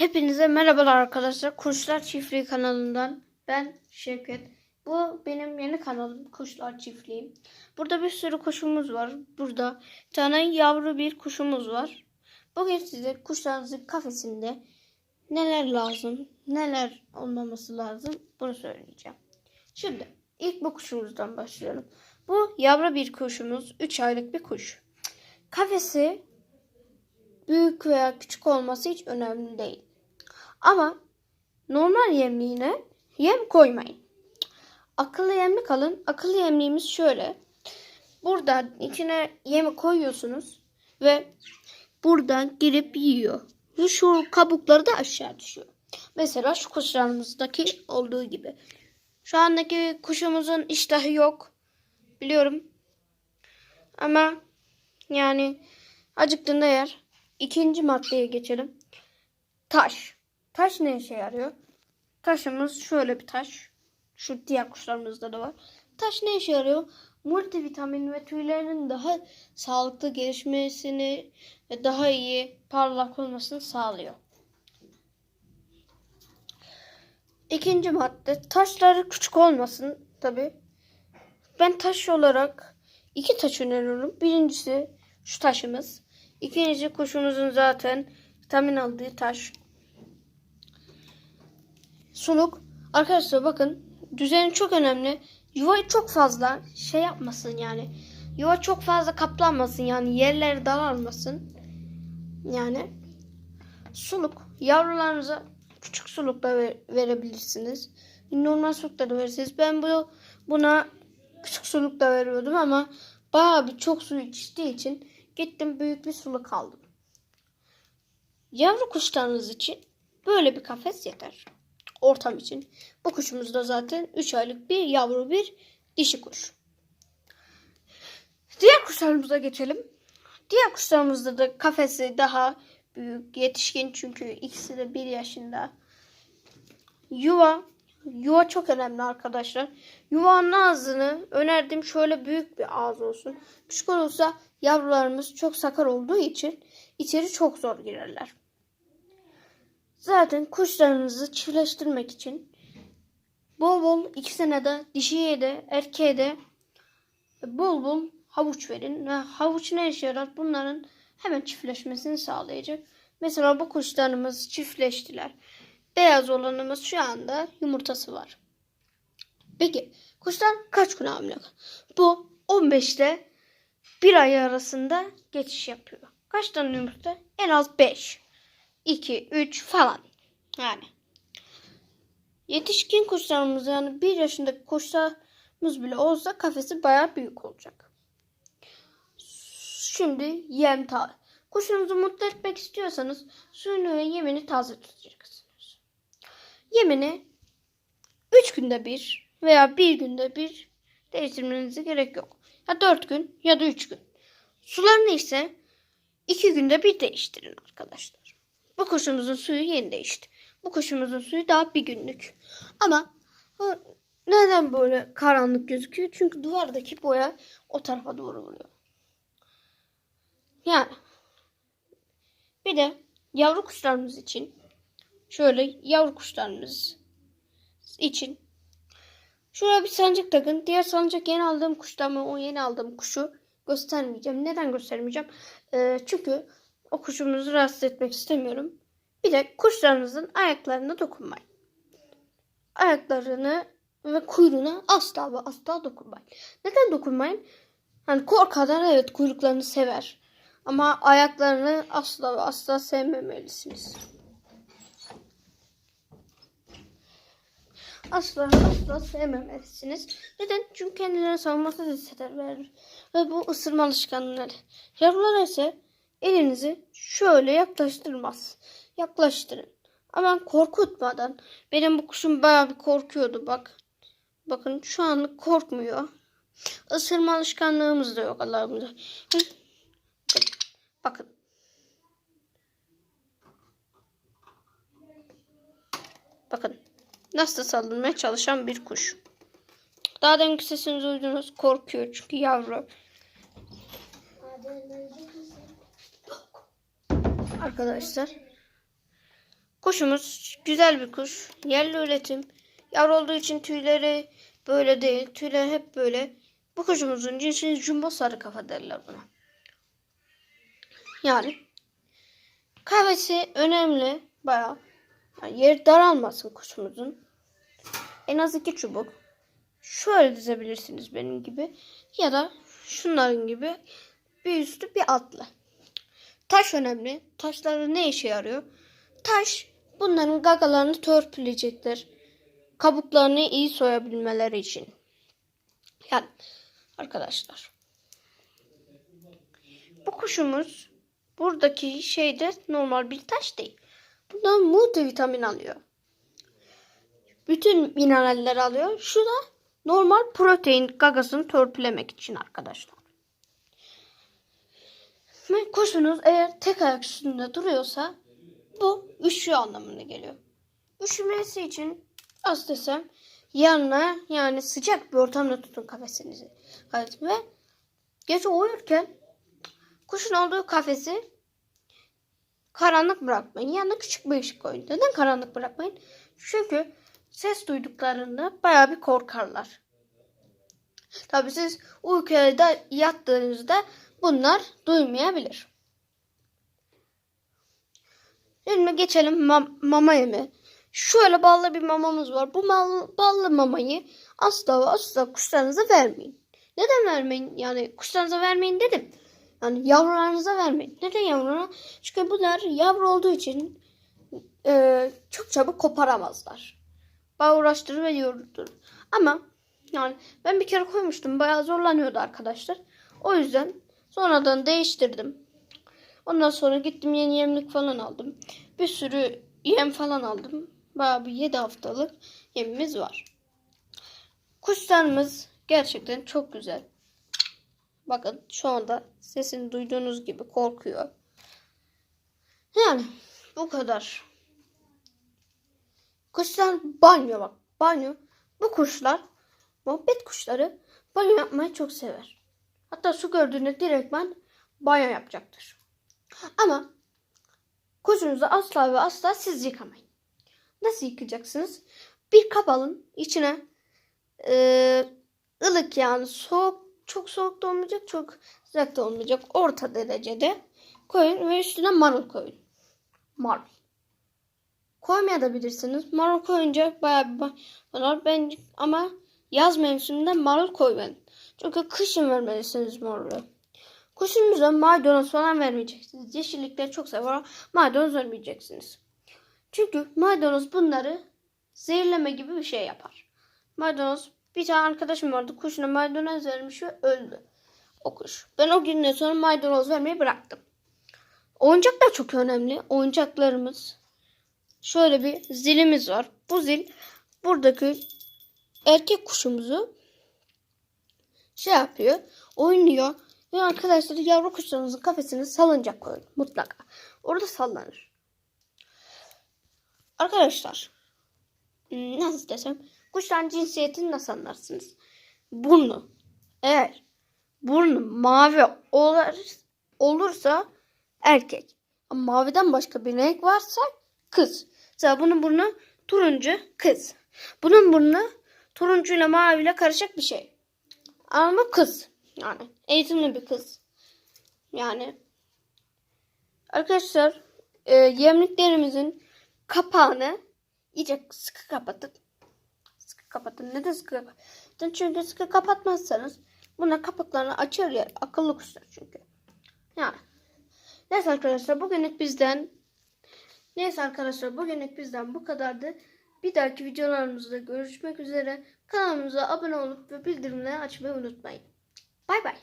Hepinize merhabalar arkadaşlar. Kuşlar Çiftliği kanalından ben Şevket. Bu benim yeni kanalım Kuşlar Çiftliği. Burada bir sürü kuşumuz var. Burada bir tane yavru bir kuşumuz var. Bugün size kuşlarınızın kafesinde neler lazım, neler olmaması lazım bunu söyleyeceğim. Şimdi ilk bu kuşumuzdan başlayalım. Bu yavru bir kuşumuz. 3 aylık bir kuş. Kafesi büyük veya küçük olması hiç önemli değil. Ama normal yemliğine yem koymayın. Akıllı yemlik alın. Akıllı yemliğimiz şöyle. Burada içine yemi koyuyorsunuz ve buradan girip yiyor. Ve şu kabukları da aşağı düşüyor. Mesela şu kuşlarımızdaki olduğu gibi. Şu andaki kuşumuzun iştahı yok. Biliyorum. Ama yani acıktığında yer. İkinci maddeye geçelim. Taş. Taş ne işe yarıyor? Taşımız şöyle bir taş. Şu diğer kuşlarımızda da var. Taş ne işe yarıyor? Multivitamin ve tüylerin daha sağlıklı gelişmesini ve daha iyi parlak olmasını sağlıyor. İkinci madde taşları küçük olmasın tabi. Ben taş olarak iki taş öneriyorum. Birincisi şu taşımız. İkincisi kuşumuzun zaten vitamin aldığı taş. Suluk. Arkadaşlar bakın düzeni çok önemli. Yuvayı çok fazla şey yapmasın yani. Yuva çok fazla kaplanmasın yani yerleri daralmasın. Yani suluk yavrularınıza küçük suluk da ver- verebilirsiniz. Normal suluk da verirsiniz. Ben bu buna küçük suluk da veriyordum ama bayağı bir çok su içtiği için gittim büyük bir suluk aldım. Yavru kuşlarınız için böyle bir kafes yeter. Ortam için. Bu kuşumuz da zaten 3 aylık bir yavru bir dişi kuş. Diğer kuşlarımıza geçelim. Diğer kuşlarımızda da kafesi daha büyük, yetişkin çünkü ikisi de 1 yaşında. Yuva. Yuva çok önemli arkadaşlar. Yuvanın ağzını önerdim şöyle büyük bir ağız olsun. Küçük olursa yavrularımız çok sakar olduğu için içeri çok zor girerler. Zaten kuşlarınızı çiftleştirmek için bol bol ikisine de dişiye de erkeğe de bol bol havuç verin. Ve havuç ne işe yarar? Bunların hemen çiftleşmesini sağlayacak. Mesela bu kuşlarımız çiftleştiler. Beyaz olanımız şu anda yumurtası var. Peki kuşlar kaç gün hamile? Bu 15 ile 1 ay arasında geçiş yapıyor. Kaç tane yumurta? En az 5. 2, 3 falan. Yani. Yetişkin kuşlarımız yani 1 yaşındaki kuşlarımız bile olsa kafesi bayağı büyük olacak. Şimdi yem ta Kuşunuzu mutlu etmek istiyorsanız suyunu ve yemini taze tutacaksınız. Yemini 3 günde bir veya 1 günde bir değiştirmenize gerek yok. Ya 4 gün ya da 3 gün. Sularını ise 2 günde bir değiştirin arkadaşlar. Bu kuşumuzun suyu yeni değişti. Bu kuşumuzun suyu daha bir günlük. Ama neden böyle karanlık gözüküyor? Çünkü duvardaki boya o tarafa doğru vuruyor. Yani bir de yavru kuşlarımız için şöyle yavru kuşlarımız için şuraya bir sancak takın. Diğer sancak yeni aldığım kuştan o yeni aldığım kuşu göstermeyeceğim. Neden göstermeyeceğim? Ee, çünkü o kuşumuzu rahatsız etmek istemiyorum. Bir de kuşlarınızın ayaklarına dokunmayın. Ayaklarını ve kuyruğuna asla ve asla dokunmayın. Neden dokunmayın? Hani korkarlar evet kuyruklarını sever. Ama ayaklarını asla ve asla sevmemelisiniz. Asla asla sevmemelisiniz. Neden? Çünkü kendilerini savunması hisseder verir. Ve bu ısırma alışkanlığı. Yavrular ise elinizi şöyle yaklaştırmaz. Yaklaştırın. Ama korkutmadan. Benim bu kuşum bayağı bir korkuyordu bak. Bakın şu anlık korkmuyor. Isırma alışkanlığımız da yok Allah'ımıza. Bakın. Bakın. Nasıl saldırmaya çalışan bir kuş. Daha deminki sesini duydunuz. Korkuyor çünkü yavru. Arkadaşlar. Kuşumuz güzel bir kuş. Yerli üretim. Yavru olduğu için tüyleri böyle değil. Tüyleri hep böyle. Bu kuşumuzun cinsi jumbo sarı kafa derler buna. Yani kahvesi önemli. Bayağı. Yani yer daralmasın kuşumuzun. En az iki çubuk. Şöyle dizebilirsiniz benim gibi. Ya da şunların gibi bir üstü bir altlı. Taş önemli. Taşları ne işe yarıyor? Taş bunların gagalarını törpüleyecektir. Kabuklarını iyi soyabilmeleri için. Yani arkadaşlar. Bu kuşumuz buradaki şeyde normal bir taş değil. Bundan multivitamin alıyor. Bütün mineralleri alıyor. Şu da normal protein gagasını törpülemek için arkadaşlar. Kuşunuz eğer tek ayak üstünde duruyorsa bu üşüyor anlamına geliyor. Üşümesi için az desem yanına yani sıcak bir ortamda tutun kafesinizi. Ve gece uyurken kuşun olduğu kafesi karanlık bırakmayın. Yanına küçük bir ışık koyun. Neden karanlık bırakmayın? Çünkü ses duyduklarında baya bir korkarlar. Tabii siz uykuya da yattığınızda bunlar duymayabilir. Şimdi geçelim ma- mama yeme. Şöyle ballı bir mamamız var. Bu ballı mamayı asla asla kuşlarınıza vermeyin. Neden vermeyin? Yani kuşlarınıza vermeyin dedim. Yani yavrularınıza vermeyin. Neden yavrularına? Çünkü bunlar yavru olduğu için e, çok çabuk koparamazlar. Bayağı uğraştırır ve yorulur. Ama yani ben bir kere koymuştum. Bayağı zorlanıyordu arkadaşlar. O yüzden sonradan değiştirdim. Ondan sonra gittim yeni yemlik falan aldım. Bir sürü yem falan aldım. Bayağı bir 7 haftalık yemimiz var. Kuşlarımız gerçekten çok güzel. Bakın şu anda sesini duyduğunuz gibi korkuyor. Yani bu kadar. Kuşlar banyo bak. Banyo. Bu kuşlar muhabbet kuşları banyo yapmayı çok sever. Hatta su gördüğünde direktmen banyo yapacaktır. Ama kuşunuzu asla ve asla siz yıkamayın. Nasıl yıkayacaksınız? Bir kap alın. içine e, ılık yani soğuk çok soğuk da olmayacak çok sıcak da olmayacak orta derecede koyun ve üstüne marul koyun. Marul. Koymayabilirsiniz. Marul koyunca bayağı bir banar. Ben ama yaz mevsiminde marul koymayın. Çünkü kışın vermelisiniz marulu. Kuşunuza maydanoz falan vermeyeceksiniz. Yeşillikleri çok sever. Maydanoz vermeyeceksiniz. Çünkü maydanoz bunları zehirleme gibi bir şey yapar. Maydanoz bir tane arkadaşım vardı. Kuşuna maydanoz vermiş ve öldü. O kuş. Ben o günden sonra maydanoz vermeyi bıraktım. Oyuncak da çok önemli. Oyuncaklarımız. Şöyle bir zilimiz var. Bu zil buradaki erkek kuşumuzu şey yapıyor. Oynuyor. Ve arkadaşlar yavru kuşlarınızın kafesine salıncak koyun. Mutlaka. Orada sallanır. Arkadaşlar. hmm, Nasıl desem. Kuşların cinsiyetini nasıl anlarsınız? Burnu. Eğer burnu mavi olur, olursa erkek. Ama maviden başka bir renk varsa kız. Mesela bunun burnu turuncu kız. Bunun burnu turuncuyla maviyle karışık bir şey. Ama kız. Yani eğitimli bir kız. Yani arkadaşlar e, yemliklerimizin kapağını iyice sıkı kapatıp sıkı kapatın. Neden sıkı kapatın? Çünkü sıkı kapatmazsanız buna kapaklarını açar ya akıllı kuşlar çünkü. Yani neyse arkadaşlar bugünlük bizden neyse arkadaşlar bugünlük bizden bu kadardı. Bir dahaki videolarımızda görüşmek üzere. Kanalımıza abone olup ve bildirimleri açmayı unutmayın. Bay bay.